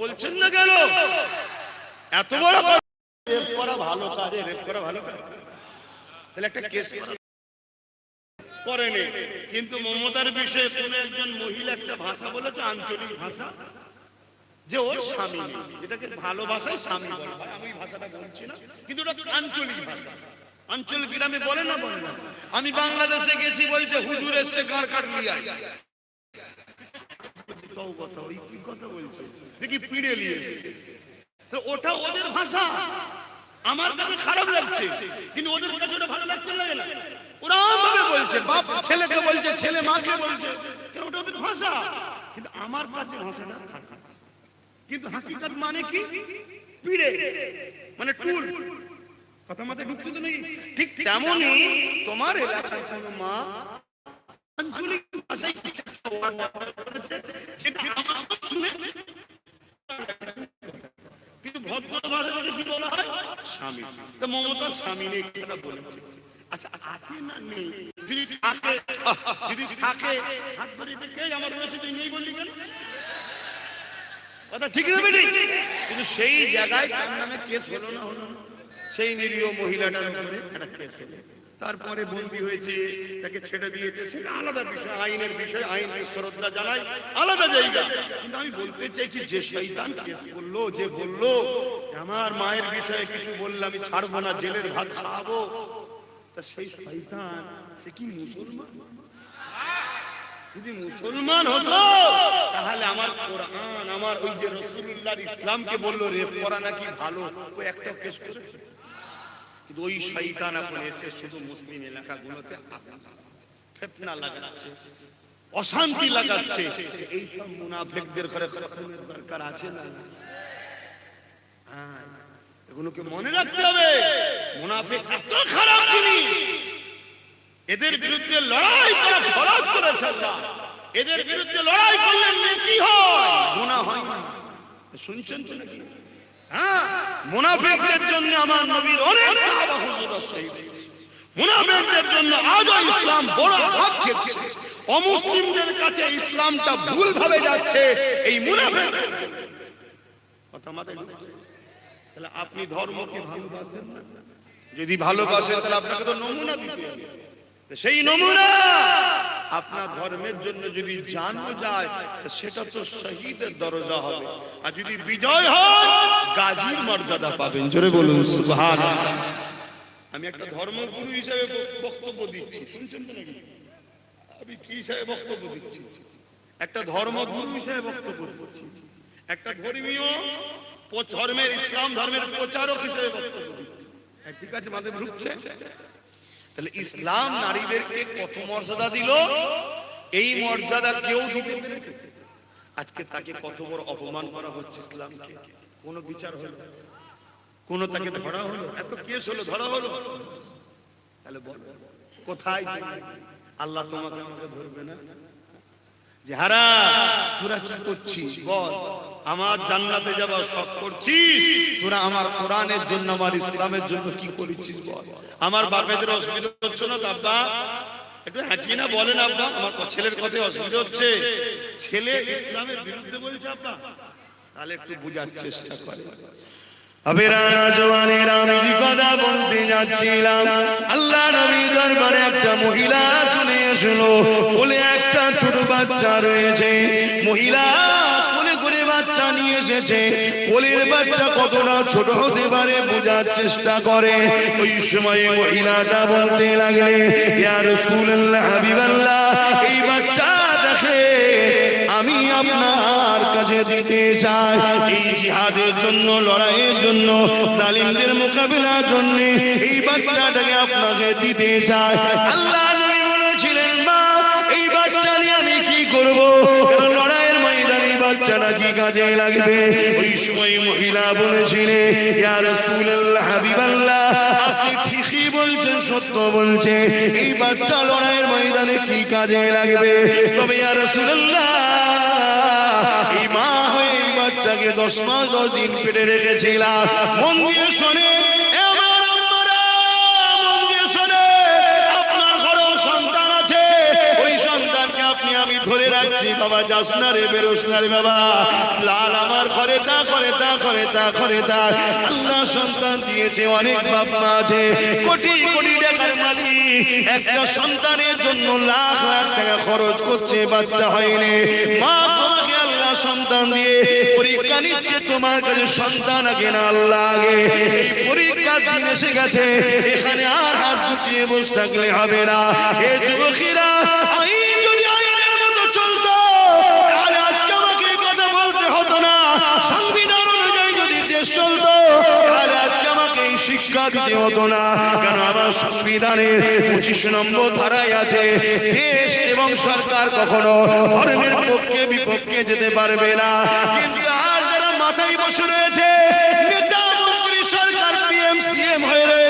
বলছেন না কেন? এত বড় করা ভালো কাজে, রেপ করা ভালো কাজ। তাহলে একটা কেস করেনি। কিন্তু মমতার বিষয়ে একজন মহিলা একটা ভাষা বলেছে, আঞ্চলিক ভাষা, যে ওর স্বামী। যেটাকে ভালোবাসায় স্বামী। আমি ভাষাটা বলছি না, কিন্তু ওটা আঞ্চলিক ভাষা। আঞ্চলিক গ্রামে বলে না বলে আমি বাংলাদেশে গেছি বলছে, হুজুর এসছে কার কার কও কথা ওই কি কথা বলছে? দেখি পিড়ে নিয়ে তো ওটা ওদের ভাষা। আমার কাছে খারাপ লাগছে কিন্তু ওদের কাছে ওটা ভালো লাগছে লাগে না ওরা ভাবে বলছে বাপ ছেলেকে বলছে ছেলে মাকে বলছে। ওটা ওদের ভাষা? কিন্তু আমার কাছে ভাষাটা খারাপ। কিন্তু হাকিকত মানে কি? পিড়ে। মানে টুল কথা মাথায় ঢুকছে তো নাকি? ঠিক তেমনই তোমার এলাকায় কোনো মা আঞ্চলিক কিন্তু ভদ্র ভাষাটাকে কি বলা হয়? স্বামী। তো মমতার স্বামী নেই কথা বলেছে? আচ্ছা আছে না নেই? যদি থাকে যদি থাকে, হাত ধরে দেখে আমার রয়েছে তুই নেই বললি কথা ঠিক হবে কিন্তু সেই জায়গায় তার নামে কেস হলো না হলো সেই নিরীহ মহিলাটার উপরে একটা কেস হলো। তারপরে বন্দি হয়েছে, তাকে ছেড়ে দিয়েছে সেটা আলাদা বিষয়, আইনের বিষয়, আইনকে শ্রদ্ধা জানাই আলাদা জায়গা। কিন্তু আমি বলতে চাইছি, যে শৈতান কেস করল যে বলল আমার মায়ের বিষয়ে কিছু বললে আমি ছাড়বো না, জেলের ভাত খাওয়াবো? তা সেই শৈতান সে কি মুসলমান? যদি মুসলমান হতো, তাহলে আমার কোরআন, আমার ওই যে রসুল্লাহর ইসলামকে বলল, রেপ করা নাকি ভালো? ওই একটা কেস করেছে। কিন্তু ওই শয়তান এখন এসে শুধু মুসলিম এলাকাগুলোতে আগুন লাগাচ্ছে, অশান্তি লাগাচ্ছে। এই সব মুনাফিকদের ঘরে খতমের দরকার আছে না? হ্যাঁ এগুলোকে মনে রাখতে হবে। মুনাফিক এত খারাপ জিনিস। এদের বিরুদ্ধে লড়াই করা ফরজ করেছে আল্লাহ। এদের বিরুদ্ধে লড়াই করলে নেকি হয় গুনাহ হয়। শুনছেন তো নাকি? মুনাফিকদের জন্য আমার নবীর অনেক মুনাফিকদের জন্য আজও ইসলাম বড় হাত খেলছে। অমুসলিমদের কাছে ইসলামটা ভুল যাচ্ছে, এই মুনাফিক। কথা মাথায় তাহলে আপনি ধর্মকে ভালোবাসেন না? যদি ভালোবাসেন, তাহলে আপনাকে তো নমুনা দিতে হবে। সেই নমুনা! আপনার ধর্মের জন্য যদি জানো যায় সেটা তো শহীদের দরজা হবে। আর যদি বিজয় হয় গাজীর মর্যাদা পাবেন। জোরে বলুন সুবহান আমি একটা ধর্মগুরু হিসেবে বক্তব্য দিচ্ছি। শুনছেন তো নাকি? আমি কি হিসেবে বক্তব্য দিচ্ছি? একটা ধর্মগুরু হিসেবে বক্তব্য দিচ্ছি। একটা ধর্মীয় ধর্মের ইসলাম ধর্মের প্রচারক হিসেবে বক্তব্য দিচ্ছি। হ্যাঁ, ঠিক আছে মাঝে ঢুকছে। তাহলে ইসলাম নারীদেরকে কত মর্যাদা দিল? এই মর্যাদা কেউ দিতে? আজকে তাকে কত বড় অপমান করা হচ্ছে ইসলামকে? কোন বিচার হলো? কোন তাকে ধরা হলো? এত কেস হলো, ধরা হলো? তাহলে বল, কোথায়? আল্লাহ তোমাকে আমাকে ধরবে না? যে হারা, তোরা কি করছিস? বল। আমার জান্নাতে যাবার শখ করছিস তোরা আমার কোরআনের জন্য, আমার ইসলামের জন্য কি করেছিস বল? আমার বাপেদের অসুবিধা হচ্ছে না আব্বা? একটু না বলেন, আব্বা? আমার ছেলের অসুবিধা হচ্ছে। ছেলে ইসলামের বিরুদ্ধে বলছে, আব্বা। তাহলে একটু বোঝার চেষ্টা করে। একটা মহিলা চলে আসলো বলে, একটা ছোট বাচ্চা রয়েছে। মহিলা নিয়ে এসেছে। কোলের বাচ্চা ছোট হতে পারে বোঝার চেষ্টা করে। ওই সময় মহিলাটা বলতে ইয়া রাসূলুল্লাহ, হাবিবাল্লাহ, এই বাচ্চাটাকে আমি আপনার দিতে চাই। এই জিহাদের জন্য, লড়াইয়ের জন্য মোকাবিলার জন্য এই বাচ্চাটাকে আপনাকে দিতে চাই। আল্লাহ বলেছিলেন, মা, এই বাচ্চা নিয়ে আমি কি করব? বাচ্চাটা কি কাজে লাগবে? ওই সময় মহিলা বলেছিলেন রাসূলুল্লাহ, হাবিবাল্লাহ। আপনি ঠিকই বলছেন, সত্য বলছে। এই বাচ্চা লড়াইয়ের ময়দানে কি কাজে লাগবে? তবে বাচ্চাকে দশ মাস দশ দিন পেটে রেখেছিলাম। মন দিয়ে শোনে বাবা, যাস না রে বেরোস না রে বাবা। লাল আমার ঘরে তা করে তা করে তা করে তা। আল্লাহ সন্তান দিয়েছে, অনেক মা আছে। কোটি কোটি টাকার মালিক। একটা সন্তানের জন্য লাখ লাখ টাকা খরচ করছে, বাচ্চা হয়নি। মা, তোমাকে আল্লাহ সন্তান দিয়ে পরীক্ষা নিচ্ছে, তোমার কাছে সন্তান আগে না আল্লাহ আগে? এই পরীক্ষার দিন এসে গেছে, এখানে আর হাত গুটিয়ে বসে থাকলে হবে না। এ যুবকেরা, আইন শিক্ষা দিতে হতো না। কেন আমার সংবিধানের পঁচিশ নম্বর ধারায় আছে, দেশ এবং সরকার কখনো ধর্মের পক্ষে বিপক্ষে যেতে পারবে না। কিন্তু আর যারা মাথায় বসে রয়েছে নেতা মন্ত্রী সরকার পিএম সিএম হয়ে রয়েছে।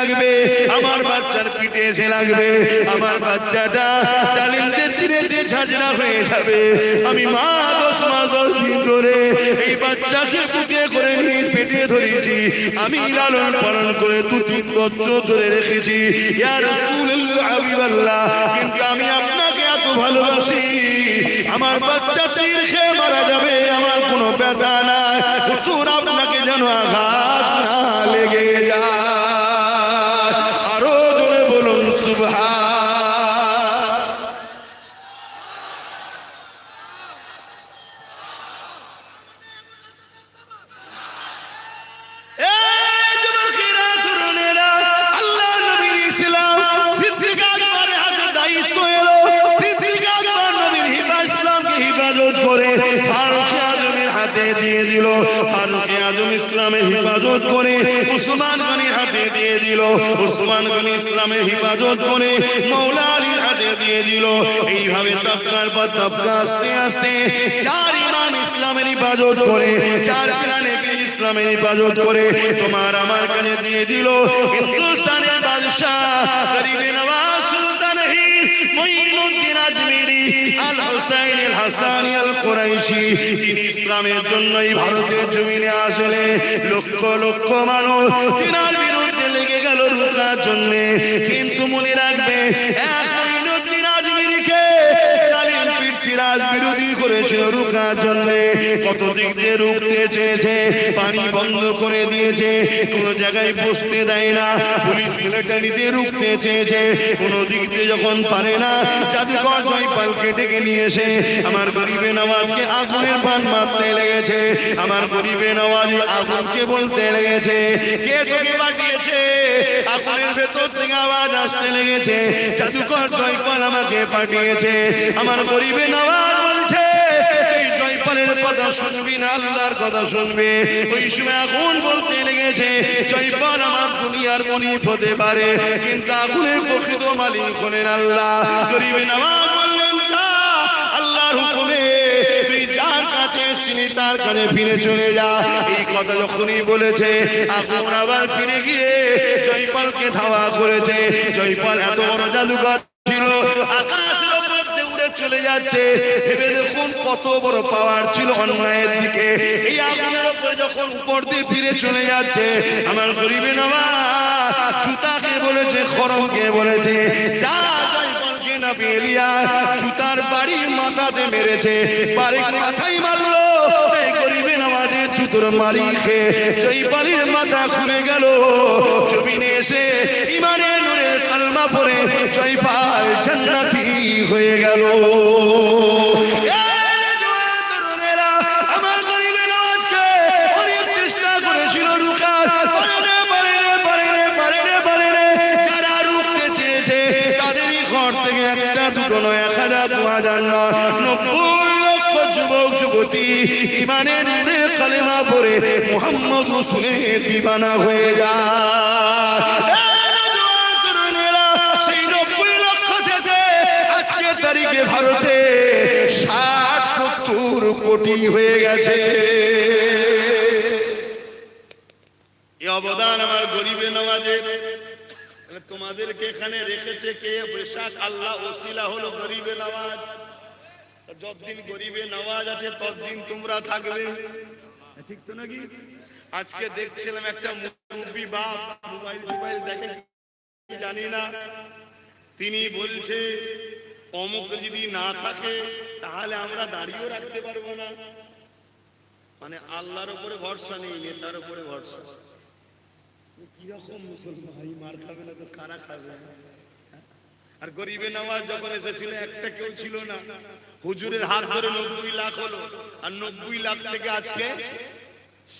লাগবে। আমার বাচ্চার পিঠে এসে লাগবে। আমার বাচ্চাটা জালিমদের তীরে দিয়ে ঝাঁঝরা হয়ে যাবে। আমি মা দশ মাস দশ দিন ধরে এই বাচ্চাকে বুকে করে নিয়ে পেটে ধরেছি। আমি লালন পালন করে দু তিন বছর ধরে রেখেছি। হাবিবাল্লাহ কিন্তু আমি আপনাকে এত ভালোবাসি। আমার বাচ্চা তীর খেয়ে মারা যাবে। আমার কোনো ব্যথা নাই। হুজুর আপনাকে যেন আঘাত না লেগে যায়। ফারুক আজম ইসলামের হিফাজত করে উসমান গনির হাতে দিয়ে দিল। উসমান গনি ইসলামের হিফাজত করে মৌলা আলীর হাতে দিয়ে দিল। এইভাবে তবকার পর তবকা আস্তে আস্তে চার ইমাম ইসলামের হিফাজত করে, চার পিরানে ইসলামের হিফাজত করে তোমার আমার কাছে দিয়ে দিল। হিন্দুস্তানের বাদশাহ গরিবে নওয়াজ হিন্দ মঈনুদ্দিন আজমিরি আল হুসাইন আল হাসানি আল কুরাইশি তিনি ইসলামের জন্যই ভারতের জমিনে আসলে লক্ষ লক্ষ মানুষ তিনার বিরুদ্ধে লেগে গেল রুকার জন্য। কিন্তু মনে রাখবে পৃথ্বীরাজ বিরোধী করেছিল রুকার জন্য। কত দিক দিয়ে রুখতে চেয়েছে, পানি বন্ধ করে দিয়েছে, কোন জায়গায় বসতে দেয় না। পুলিশ মিলিটারিতে রুখতে চেয়েছে, কোন দিক দিয়ে যখন পারে না, জাদুকর জয়পালকে ডেকে নিয়ে আমার গরিবে নওয়াজকে আগুনের পান মারতে লেগেছে। আমার গরিবে নওয়াজ আগুনকে বলতে লেগেছে, কে তোকে পাঠিয়েছে? আগুনের আওয়াজ আসতে লেগেছে। জাদুকর জয়পাল আমাকে পাঠিয়েছে। আমার গরিবে নওয়াজ বলছে জয়পালের কথা শুনবি না, আল্লাহর কথা শুনবে। ওই সময় আগুন বলতে লেগেছে, জয়পাল আমার দুনিয়ার হতে পারে, কিন্তু আগুনের প্রকৃত মালিক হলেন আল্লাহ। গরিবে নওয়াজ বললেন আল্লাহর এসেছিলি তার কাছে ফিরে চলে যা এই কথা যখনই বলেছে, আগুন আবার ফিরে গিয়ে জয়পালকে ধাওয়া করেছে। জয়পাল এত বড় জাদুঘর ছিল চলে যাচ্ছে। ভেবে দেখুন কত বড় পাওয়ার ছিল অন্যায়ের দিকে। এই উপরে যখন উপর দিয়ে ফিরে চলে যাচ্ছে, আমার গরিবে বলেছে খরমকে বলেছে? যা বাড়ি মাথাতে মেরেছে। বাড়ি মাথায় মারলো গরিবে নামাজের জুতোর মাথা খুলে গেল। জমিনে ইমানের নূরের কালমা পরে জয়পাল জান্নাতি হয়ে গেল। যুবতী, ইমানের কালেমা পড়ে মোহাম্মদ রসুলের দিবানা হয়ে যায়। তারিখে ভারতে ষাট, সত্তর কোটি হয়ে গেছে। অবদান আমার গরিবে নওয়াজের। তোমাদেরকে এখানে রেখেছে কে? বৈশাখ, আল্লাহ, ওসিলা হলো গরিবে তা যতদিন গরিবে নামাজ আছে, ততদিন তোমরা থাকবে। ঠিক তো নাকি? আজকে দেখছিলাম একটা মুরব্বী বাপ, মোবাইল মোবাইল দেখে জানি না। তিনি বলছে, অমুক যদি না থাকে, তাহলে আমরা দাঁড়িয়েও রাখতে পারব না। মানে আল্লাহর উপরে ভরসা নেই, নেতার উপরে ভরসা। কীরকম মুসলমান মার খাবে না তো কারা খাবে? আর গরিবে নামাজ যখন এসেছিল একটা কেউ ছিল না। হুজুরের হাত ধরে নব্বই লাখ হলো। আর নব্বই লাখ থেকে আজকে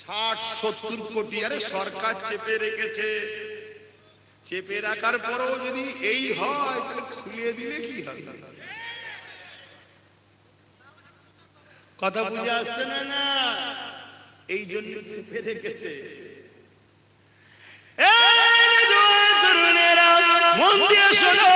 ষাট সত্তর কোটি আরে সরকার চেপে রেখেছে। চেপে রাখার পরেও যদি এই হয় তাহলে খুলিয়ে দিলে কি হয় কথা বুঝে আসছে না না? এই জন্য চেপে রেখেছে। মন দিয়ে শোনো,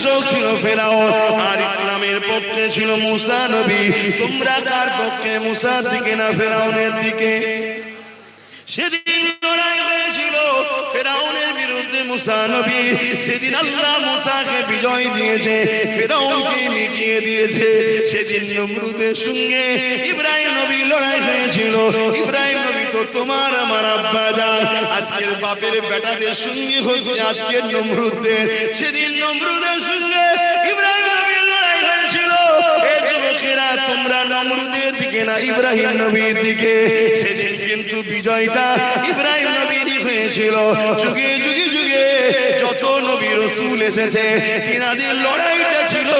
শাসক ছিল ফেরাউন, আর ইসলামের পক্ষে ছিল মুসা নবী। তোমরা কার পক্ষে মুসার দিকে না ফেরাউনের দিকে? সেদিন লড়াই হয়েছিল ফেরাউনের বিরুদ্ধে মুসা নবী। সেদিন আল্লাহ মুসাকে বিজয় দিয়েছে ফেরাউনকে মিটিয়ে দিয়েছে। সেদিন নমরুদের সঙ্গে ইব্রাহিম নবী লড়াই হয়েছিল। ইব্রাহিম নবী তো তোমার আমার আব্বা আজকের বাপের বেটাদের সঙ্গে হচ্ছে আজকের নমরুদের। সেদিন নমরুদের সঙ্গে ইব্রাহিম নবীর দিকে সেদিন কিন্তু বিজয়টা ইব্রাহিম নবীরই হয়েছিল। যুগে যুগে যুগে যত এসেছে, তিনাদের লড়াইটা ছিল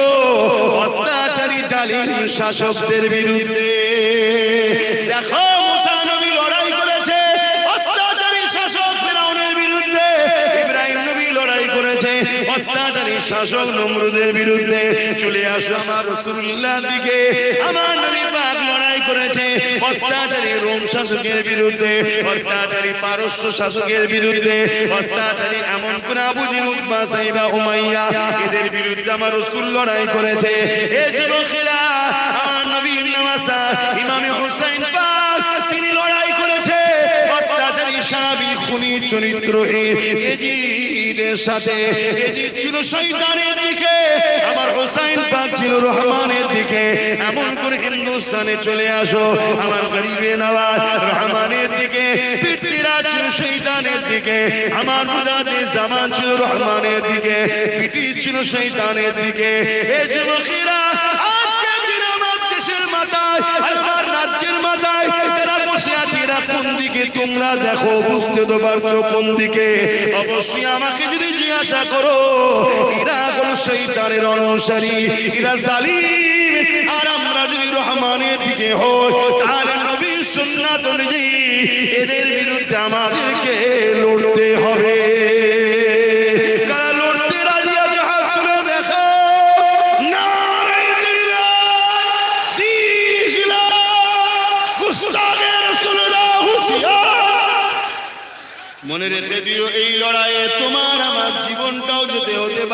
অত্যাচারী জালিম শাসকদের বিরুদ্ধে। দেখো শাসক নমরুদের বিরুদ্ধে চলে আসো আমার রসুল্লাহ দিকে। আমার নবী পাক লড়াই করেছে অত্যাচারী রোম শাসকের বিরুদ্ধে, অত্যাচারী পারস্য শাসকের বিরুদ্ধে, অত্যাচারী এমন কোন আবু জিলুদ্মা সাইবা, উমাইয়া এদের বিরুদ্ধে আমার রসুল লড়াই করেছে। এ যুবকেরা, আমার নবীর নামাসা ইমামে হুসাইন পাক, তিনি লড়াই করেছে। অত্যাচারী সারাবি খুনি চরিত্রহীন এজিদের সাথে। এজিদ ছিল শয়তানের দিকে, আমার হোসাইন পাক ছিল রহমানের দিকে। এমন করে হিন্দুস্তানে চলে আসো, আমার গরিবে নওয়াজ রহমানের দিকে পিটিরা ছিল শৈতানের দিকে। আমার মুজাদে জামান ছিল রহমানের দিকে, পিটি ছিল শৈতানের দিকে। এই যুবকেরা আজকে দিন আমার দেশের মাথায় আমার রাজ্যের মাথায় বসে আছি, এরা কোন দিকে তোমরা দেখো বুঝতে তো পারছ কোন দিকে। অবশ্যই আমাকে যদি জিজ্ঞাসা করো, এরা কোন শৈতানের অনুসারী, এরা জালিম। আর আমরা যদি রহমানের দিকে হই, তাহলে নবী সুন্নাত অনুযায়ী এদের বিরুদ্ধে আমাদেরকে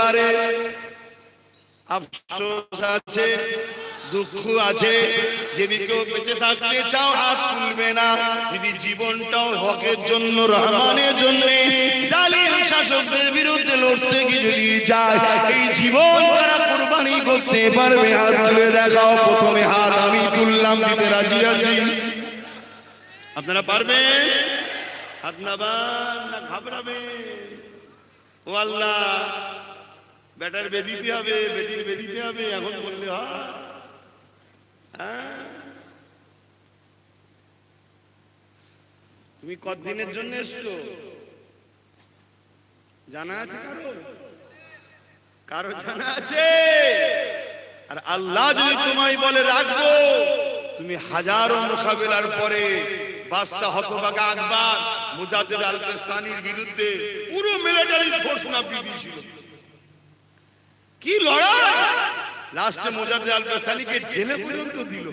যেতে হতে পারে আফসোস আছে, দুঃখ আছে। যদি কেউ বেঁচে থাকতে চাও, হাত তুলবে না। যদি জীবনটাও হকের জন্য, রহমানের জন্য, জালিম শাসকদের বিরুদ্ধে লড়তে গিয়ে যদি যায়, এই জীবন তারা কোরবানি করতে পারবে। হাত তুলে দেখাও, প্রথমে হাত আমি তুললাম, দিতে রাজি আছি। আপনারা পারবেন? হাত না ঘাবড়াবেন। ও আল্লাহ বেটার বেদিতে হবে বেটির বেদিতে হবে এখন বললে হ্যাঁ? তুমি কতদিনের জন্য এসছো? জানা আছে কারও কারও জানা আছে? আর আল্লাহ যদি তোমায় বলে রাখব তুমি হাজারো মোকাবেলার পরে বাদশাহ হতবাগা আকবর মুজাদ্দিদ আল কাসানির বিরুদ্ধে পুরো মিলিটারি ফোর্স নাপিয়ে দিয়েছিল কি লড়াই? লাস্টে আল জেলে পর্যন্ত দিল।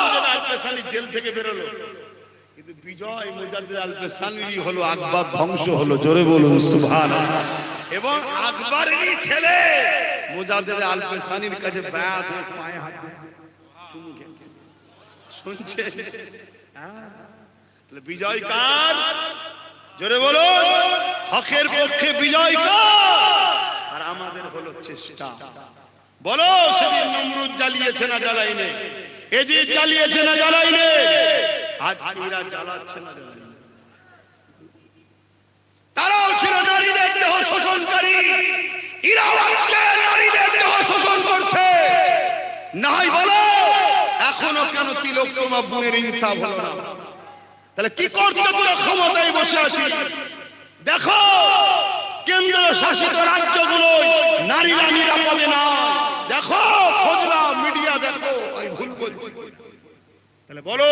মুজাদ্দিদ আল জেল থেকে বেরোলো। কিন্তু বিজয় আল হলো আকবর, ধ্বংস হলো, জোরে বলুন, সুবহানাল্লাহ। এবং আকবরেরই ছেলে মুজাদ্দিদ আল পেসানির কাছে বায়াত হয়ে পায়ে হাত। শুনছে হ্যাঁ? বিজয় কার? জোরে বলো হকের পক্ষে বিজয় কার? হলো চেষ্টা। বলো, সেদিন নমরুদ জ্বালিয়েছে না জ্বালাইনে এদিন জ্বালিয়েছে না জ্বালাইনে আজ এরা জ্বালাচ্ছে না তারাও ছিল নারীদের দেহ শোষণকারী। এরাও আজকে নারীদের দেহ শোষণ করছে। নাই বলো, এখনও কেন তিলক তোমার বোনের ইনসাফ হলো না? তাহলে কি করতে তোরা ক্ষমতায় বসে আছিস? দেখো কেন্দ্র শাসিত রাজ্যগুলো নারীরা নিরাপদে না দেখো খোঁজরা মিডিয়া দেখো আমি ভুল বলছি তাহলে বলো,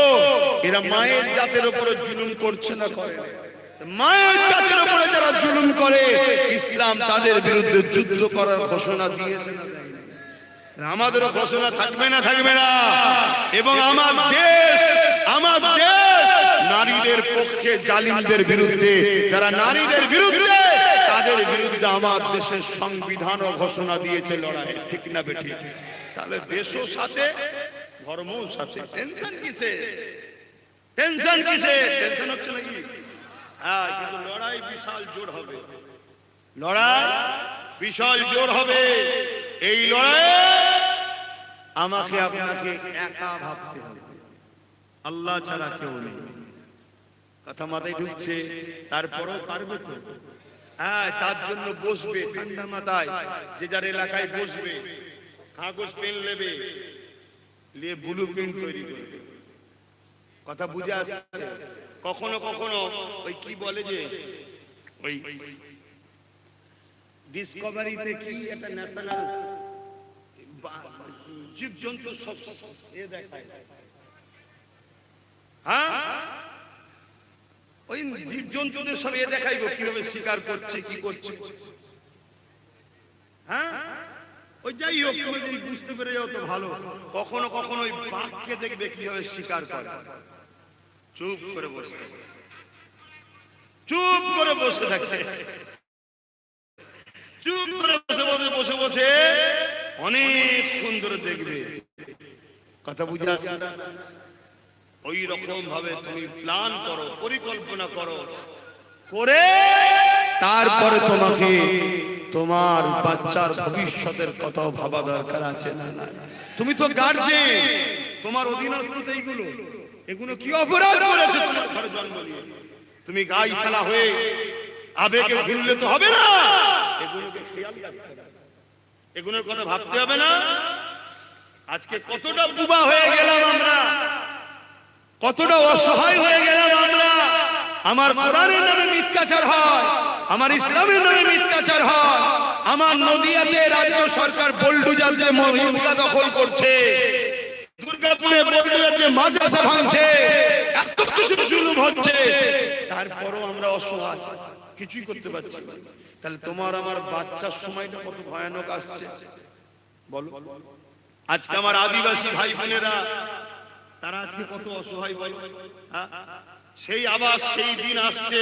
এরা মায়ের জাতের উপরে জুলুম করছে না করে? মায়ের জাতের উপরে যারা জুলুম করে, ইসলাম তাদের বিরুদ্ধে যুদ্ধ করার ঘোষণা দিয়েছে। আমাদেরও ঘোষণা থাকবে না থাকবে না। এবং আমার দেশ আমার দেশ নারীদের পক্ষে জালিমদের বিরুদ্ধে, যারা নারীদের বিরুদ্ধে, তাদের বিরুদ্ধে আমার দেশের সংবিধানও ঘোষণা দিয়েছে লড়াই ঠিক না বেঠি তাহলে দেশও সাথে ধর্মও সাথে। টেনশন কিসে? টেনশন কিসে? টেনশন হচ্ছে নাকি? হ্যাঁ কিন্তু লড়াই বিশাল জোর হবে। লড়াই বিশাল জোর হবে। এই লড়াই আমাকে আপনাকে একা ভাবতে হবে। আল্লাহ ছাড়া কেউ নেই। কথা মাথায় ঢুকছে তারপরও পারবে তো। হ্যাঁ তার জন্য বসবে ঠান্ডা মাথায় যে যার এলাকায় বসবে। কাগজ পেন নেবে। ব্লু প্রিন্ট তৈরি করবে কথা বুঝে আসছে? কখনো কখনো ওই কি বলে যে, ওই ডিসকভারিতে কি একটা ন্যাশনাল জীবজন্তু সব এ দেখায়। হ্যাঁ? ওই জীবজন্তুদের সব এ দেখাইব, কীভাবে শিকার করছে, কি করছে। হ্যাঁ? ওই যাই হোক, তুমি যদি বুঝতে পেরে যাও তো ভালো। কখনো কখনো ওই বাঘকে দেখবে কীভাবে শিকার করে। চুপ করে বসে থাকে। চুপ করে বসে থাকে। চুপ করে বসে বসে বসে বসে অনেক সুন্দর দেখবে। কথা বুঝে আসছে? ওই রকম ভাবে তুমি প্ল্যান করো, পরিকল্পনা করো। করে তারপরে তোমাকে তোমার বাচ্চার ভবিষ্যতের কথাও ভাবা দরকার আছে না না তুমি তো গার্জেন তোমার অধীনস্থ এইগুলো। এগুলো কি অপরাধ করেছে তোমার ঘরে জন্ম নিয়ে? তুমি গাই খেলা হয়ে আবেগে ভুললে তো হবে না। এগুলোকে খেয়াল রাখতে হবে। এগুলোর কথা ভাবতে হবে না। আজকে কতটা বুবা হয়ে গেলাম আমরা। কতটা অসহায় হয়ে গেলাম আমরা। আমার কোরআনের নামে মিথ্যাচার হয়। আমার ইসলামের নামে মিথ্যাচার হয়। আমার নদিয়াতে রাজ্য সরকার বল্ডুজার যে মহিলা দখল করছে। দুর্গাপুরে মাদ্রাসা ভাঙছে। এত কিছু জুলুম হচ্ছে। তারপরও আমরা অসহায়। কিছুই করতে পারছি তাহলে তোমার আমার বাচ্চার সময়টা কত ভয়ানক আসছে। বলো। আজকে আমার আদিবাসী ভাই বোনেরা তারা আজকে কত অসহায় বলো। হ্যাঁ? সেই আবার সেই দিন আসছে।